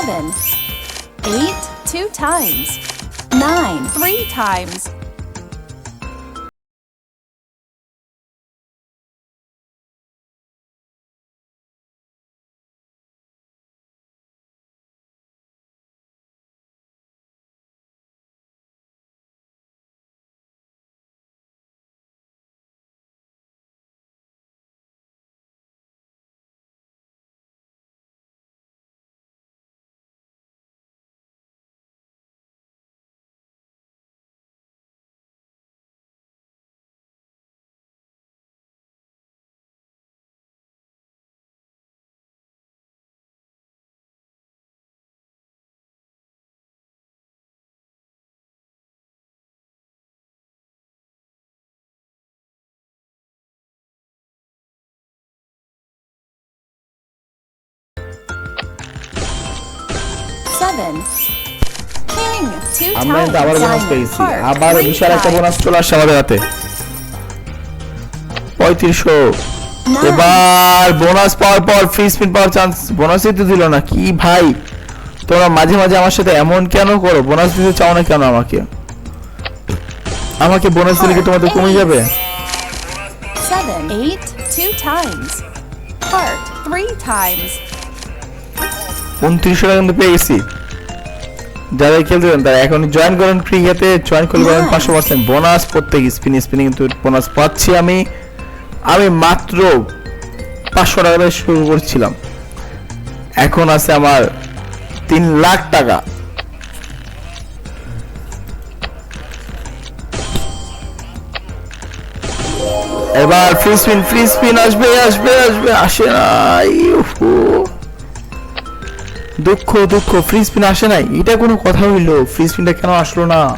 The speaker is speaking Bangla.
seven, eight two times, nine three times, আমরা কিন্তু আবার বোনাস পেয়েছি আবার বিশাল একটা বোনাস চলে আসছে আমাদের হাতে। পঁয়ত্রিশশো। এবার বোনাস পাওয়ার পর ফ্রি স্পিন পাওয়ার চান্স বোনাসই তো দিল না। কি ভাই? তোমরা মাঝে মাঝে আমার সাথে এমন কেন করো? বোনাস দিতে চাও না কেন আমাকে? আমাকে বোনাস দিলে কি তোমাদের কমে যাবে? seven, eight two times, heart three times, উনত্রিশশো টাকা কিন্তু পেয়ে গেছি যারা খেলতে চান তারা এখন জয়েন করেন ক্রিকেটে জয়েন করলে Nice. পাঁচশো পার্সেন্ট বোনাস প্রত্যেক স্পিন স্পিনে কিন্তু বোনাস পাচ্ছি আমি আমি মাত্র পাঁচশো টাকা শুরু করছিলাম এখন আছে আমার তিন লাখ টাকা এবার ফ্রি স্পিন ফ্রি স্পিন আসবে আসবে আসবে আসে না ইউহু। দুঃখ দুঃখ ফ্রি স্পিন আসে নাই? এটা কোনো কথা হইল। ফ্রি স্পিনটা কেন আসলো না?